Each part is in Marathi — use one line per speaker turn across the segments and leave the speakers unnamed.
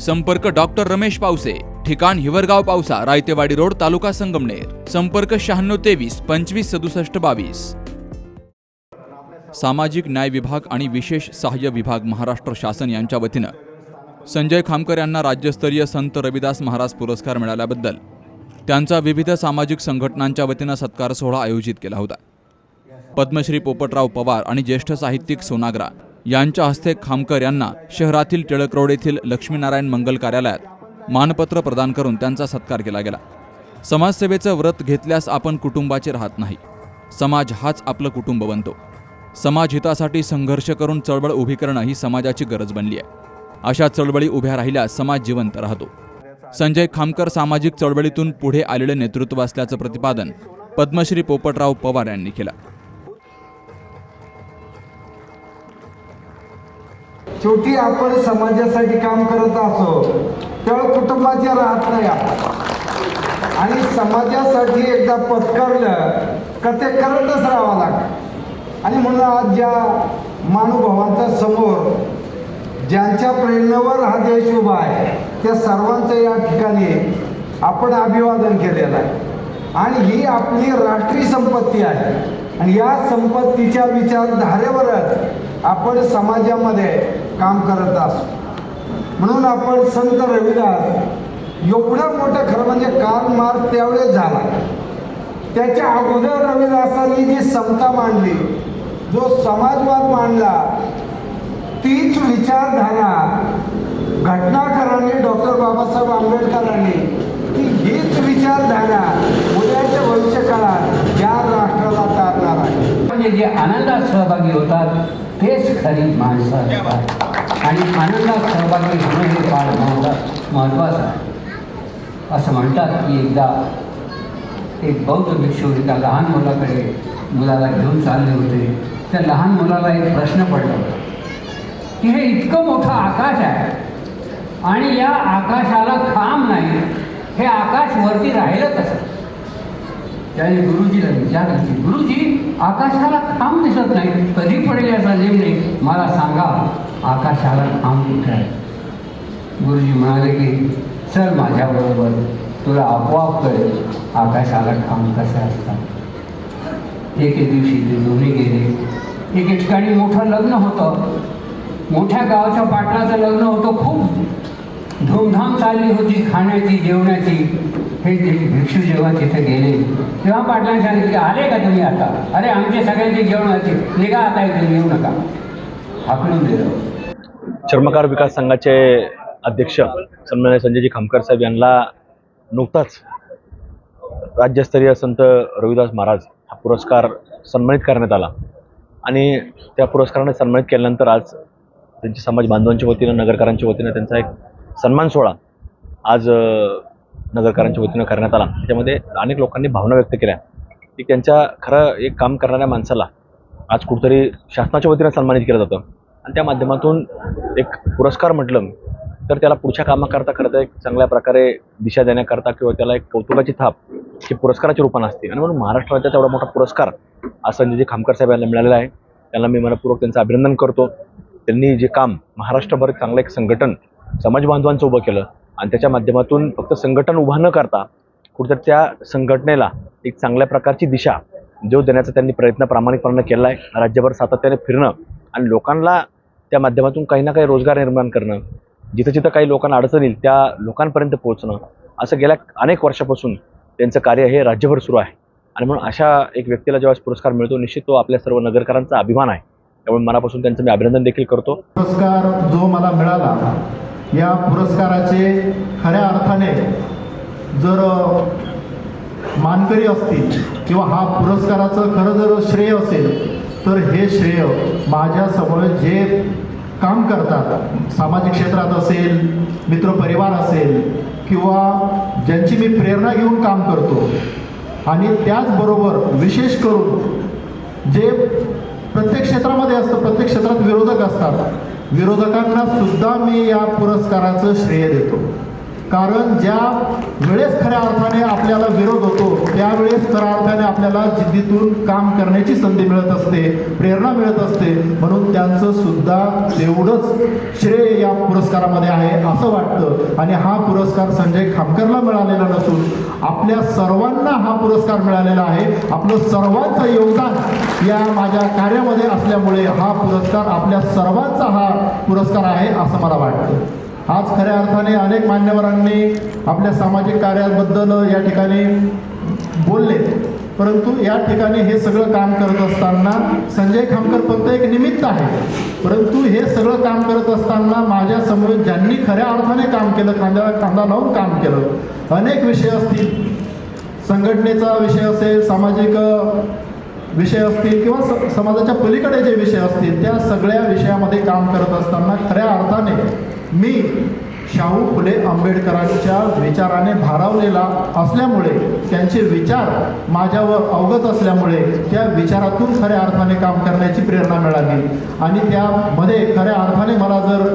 संपर्क डॉक्टर रमेश पावसे ठिकाण हिवरगाव पावसा रायतेवाडी रोड तालुका संगमनेर. संपर्क शहाण्णव तेवीस पंचवीस सदुसष्ट बावीस. सामाजिक न्याय विभाग आणि विशेष सहाय्य विभाग महाराष्ट्र शासन यांच्या वतीनं संजय खामकर यांना राज्यस्तरीय संत रविदास महाराज पुरस्कार मिळाल्याबद्दल त्यांचा विविध सामाजिक संघटनांच्या वतीनं सत्कार सोहळा आयोजित केला होता. पद्मश्री पोपटराव पवार आणि ज्येष्ठ साहित्यिक सोनाग्रा यांच्या हस्ते खामकर यांना शहरातील टिळक रोड येथील लक्ष्मीनारायण मंगल कार्यालयात मानपत्र प्रदान करून त्यांचा सत्कार केला गेला. समाजसेवेचं व्रत घेतल्यास आपण कुटुंबाचे राहत नाही. समाज हाच आपलं कुटुंब बनतो. समाज हितासाठी संघर्ष करून चळवळ उभी करणं ही समाजाची गरज बनली आहे. अशा चळवळी उभ्या राहिल्यास समाज जिवंत राहतो. संजय खामकर सामाजिक चळवळीतून पुढे आलेले नेतृत्व असल्याचं प्रतिपादन पद्मश्री पोपटराव पवार यांनी केलं.
शेवटी आपण समाजासाठी काम करत असो तेव्हा कुटुंबाच्या राहत नाही आपण. आणि समाजासाठी एकदा पत्करलं का ते करतच राहावं लागतं. आणि म्हणून आज ज्या महानुभावांच्या समोर ज्यांच्या प्रेरणेवर हा देश उभा आहे त्या सर्वांचं या ठिकाणी आपण अभिवादन केलेलं आहे. आणि ही आपली राष्ट्रीय संपत्ती आहे. आणि या संपत्तीच्या विचारधारेवरच आपण समाजामध्ये काम करत असतो म्हणून आपण संत रविदास एवढं मोठं खरं म्हणजे काल मार्ग त्यावेळेस झाला. त्याच्या अगोदर रविदासांनी जी समता मांडली जो समाजवाद मांडला तीच विचारधारा घटनाकारांनी डॉक्टर बाबासाहेब आंबेडकरांनी ती हीच विचारधारा उद्याच्या भविष्य काळात या राष्ट्राला तारणार आहे.
म्हणजे जे आनंदात सहभागी होतात तेच खरी माणसं आणि आनंदात सहभागी होणं हे फार महत्त्वाचं आहे. असं म्हणतात की एकदा एक बौद्ध भिक्षू एका लहान मुलाकडे मुलाला घेऊन चालले होते. त्या लहान मुलाला एक प्रश्न पडला. होता की हे इतकं मोठं आकाश आहे आणि या आकाशाला खांब नाही हे आकाश वरती राहिलं कसं? त्याने गुरुजीला विचारलं की गुरुजी आकाशाला खांब दिसत नाही कधी पडेल याचा नेम नाही? मला सांगा. आकाशाला खांब आहे गुरुजी म्हणाले की चल माझ्याबरोबर तुला आपोआप कळेल आकाशाला काम कसे असतात. एके दिवशी ते दोन्ही गेले. एके ठिकाणी मोठं लग्न होतं. मोठ्या गावाच्या पाटणाचं लग्न होतं खूप. धूमधाम चालली होती खाण्याची जेवणाची. हे ते भिक्षू जेव्हा तिथे गेले तेव्हा पाटलांनी सांगितले की आले का तुम्ही आता? अरे आमचे सगळ्यांचे जेवणाचे. निघा आता इथे येऊ नका. हाकलून दिलं.
चर्मकार विकास संघाचे अध्यक्ष सन्मान्य संजयजी खामकर साहेब यांना नुकताच राज्यस्तरीय संत रविदास महाराज हा पुरस्कार सन्मानित करण्यात आला. आणि त्या पुरस्काराने सन्मानित केल्यानंतर आज त्यांच्या समाज बांधवांच्या वतीनं नगरकरांच्या वतीनं त्यांचा एक सन्मान सोहळा आज नगरकारांच्या नगरकरांच्या वतीनं करण्यात आला. त्याच्यामध्ये अनेक लोकांनी भावना व्यक्त केल्या की त्यांच्या खरं एक काम करणाऱ्या माणसाला आज कुठंतरी शासनाच्या वतीनं सन्मानित केलं जातं. आणि त्या माध्यमातून एक पुरस्कार म्हटलं तर त्याला पुढच्या कामाकरता खरं तर एक चांगल्या प्रकारे दिशा देण्याकरता किंवा त्याला एक कौतुकाची थाप ही पुरस्काराच्या रूपानं असते. आणि म्हणून महाराष्ट्राचा तेवढा मोठा पुरस्कार आज संजयजी खामकर साहेब यांना मिळालेला आहे. त्यांना मी मनपूर्वक त्यांचं अभिनंदन करतो. त्यांनी जे काम महाराष्ट्रभर चांगलं एक संघटन समाज बांधवांचं उभं केलं आणि त्याच्या माध्यमातून फक्त संघटन उभं न करता कुठेतरी त्या संघटनेला एक चांगल्या प्रकारची दिशा जो देण्याचा त्यांनी प्रयत्न प्रामाणिकपणे केला आहे राज्यभर सातत्याने फिरणं आणि लोकांना त्या माध्यमातून काही ना काही रोजगार निर्माण करणं जिथं जिथं काही लोकांना अडचण येईल त्या लोकांपर्यंत पोहोचणं असं गेल्या अनेक वर्षापासून त्यांचं कार्य हे राज्यभर सुरू आहे. आणि म्हणून अशा एक व्यक्तीला जेव्हा पुरस्कार मिळतो निश्चित तो आपल्या सर्व नगरकरांचा अभिमान आहे. त्यामुळे मनापासून त्यांचं मी अभिनंदन देखील करतो.
पुरस्कार जो मला मिळाला या पुरस्काराचे खऱ्या अर्थाने जर मानकरी असतील किंवा हा पुरस्काराचं खरं जर श्रेय असेल तर हे श्रेय माझ्यासमोर जे काम करतात सामाजिक क्षेत्रात असेल मित्रपरिवार असेल किंवा ज्यांची मी प्रेरणा घेऊन काम करतो आणि त्याचबरोबर विशेष करून जे प्रत्येक क्षेत्रामध्ये असतं प्रत्येक क्षेत्रात विरोधक असतात विरोधकांना सुद्धा मी या पुरस्काराचं श्रेय देतो. कारण ज्या वेळेस खऱ्या अर्थाने आपल्याला विरोध होतो त्यावेळेस खऱ्या अर्थाने आपल्याला जिद्दीतून काम करण्याची संधी मिळत असते प्रेरणा मिळत असते. म्हणून त्यांचं सुद्धा तेवढंच श्रेय या पुरस्कारामध्ये आहे असं वाटतं. आणि हा पुरस्कार संजय खामकरला मिळालेला नसून आपल्या सर्वांना हा पुरस्कार मिळालेला आहे. आपलं सर्वांचं योगदान या माझ्या कार्यामध्ये असल्यामुळे हा पुरस्कार आपल्या सर्वांचा हा पुरस्कार आहे असं मला वाटतं. आज खऱ्या अर्थाने अनेक मान्यवरांनी आपल्या सामाजिक कार्याबद्दल या ठिकाणी बोलले. परंतु या ठिकाणी हे सगळं काम करत असताना संजय खामकर फक्त एक निमित्त आहे. परंतु हे सगळं काम करत असताना माझ्यासमोर ज्यांनी खऱ्या अर्थाने काम केलं खांद्याला खांदा लावून काम केलं अनेक विषय असतील. संघटनेचा विषय असेल सामाजिक विषय असतील किंवा स समाजाच्या पलीकडे जे विषय असतील त्या सगळ्या विषयामध्ये काम करत असताना खऱ्या अर्थाने मी शाहू फुले आंबेडकरांच्या विचाराने भारावलेला असल्यामुळे त्यांचे विचार माझ्यावर अवगत असल्यामुळे त्या विचारातून खऱ्या अर्थाने काम करण्याची प्रेरणा मिळाली. आणि त्यामध्ये खऱ्या अर्थाने मला जर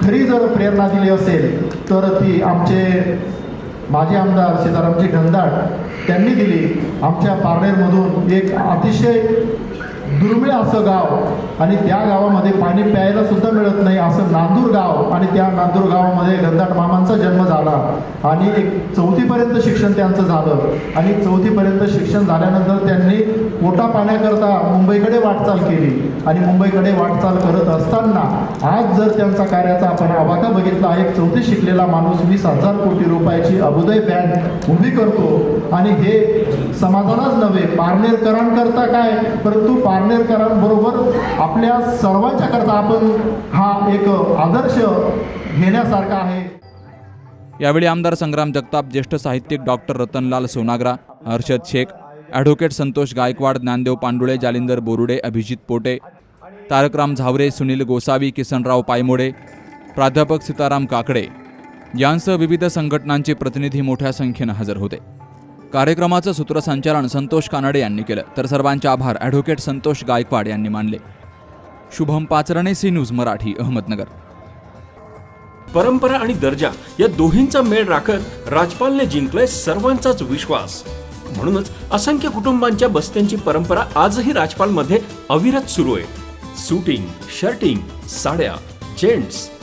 खरी जर प्रेरणा दिली असेल तर ती आमचे माजी आमदार सीतारामजी घनदाट त्यांनी दिली. आमच्या पारनेरमधून एक अतिशय दुर्मिळ असं गाव आणि त्या गावामध्ये पाणी प्यायला सुद्धा मिळत नाही असं नांदूर गाव आणि त्या नांदूर गावामध्ये घनदाट मामांचा जन्म झाला. आणि एक चौथीपर्यंत शिक्षण त्यांचं झालं. आणि चौथीपर्यंत शिक्षण झाल्यानंतर त्यांनी पोटा पाण्याकरता मुंबईकडे वाटचाल केली. आणि मुंबईकडे वाटचाल करत असताना आज जर त्यांचा कार्याचा आपण आवाका बघितला एक चौथी शिकलेला माणूस वीस हजार कोटी रुपयाची अबुदय बँक उभी करतो. आणि हे समाजालाच नव्हे पारनेरकरांकरता काय? परंतु पारनेरकरांबरोबर आपल्या सर्वांच्या करता आपण हा एक आदर्श घेण्यासारखा आहे.
यावेळी आमदार संग्राम जगताप ज्येष्ठ साहित्यिक डॉक्टर रतनलाल सोनाग्रा हर्षद शेख ॲडव्होकेट संतोष गायकवाड ज्ञानदेव पांडुळे जालिंदर बोरुडे अभिजित पोटे तारकराम झावरे सुनील गोसावी किसनराव पायमोडे प्राध्यापक सीताराम काकडे यांसह विविध संघटनांचे प्रतिनिधी मोठ्या संख्येनं हजर होते. कार्यक्रमाचं सूत्रसंचालन संतोष कानडे यांनी केलं. तर सर्वांचे आभार. ॲडव्होकेट संतोष गायकवाड यांनी मानले. Shubham Pacharne C news Marathi Ahmednagar.
परंपरा आणि दर्जा या दोहींचा मेळ राखत राजपालने जिंकलाय सर्वांचाच विश्वास. म्हणूनच असंख्य कुटुंबांच्या बस्त्यांची परंपरा आजही राजपालमध्ये अविरत सुरू आहे. सुटिंग शर्टिंग साड्या जेंट्स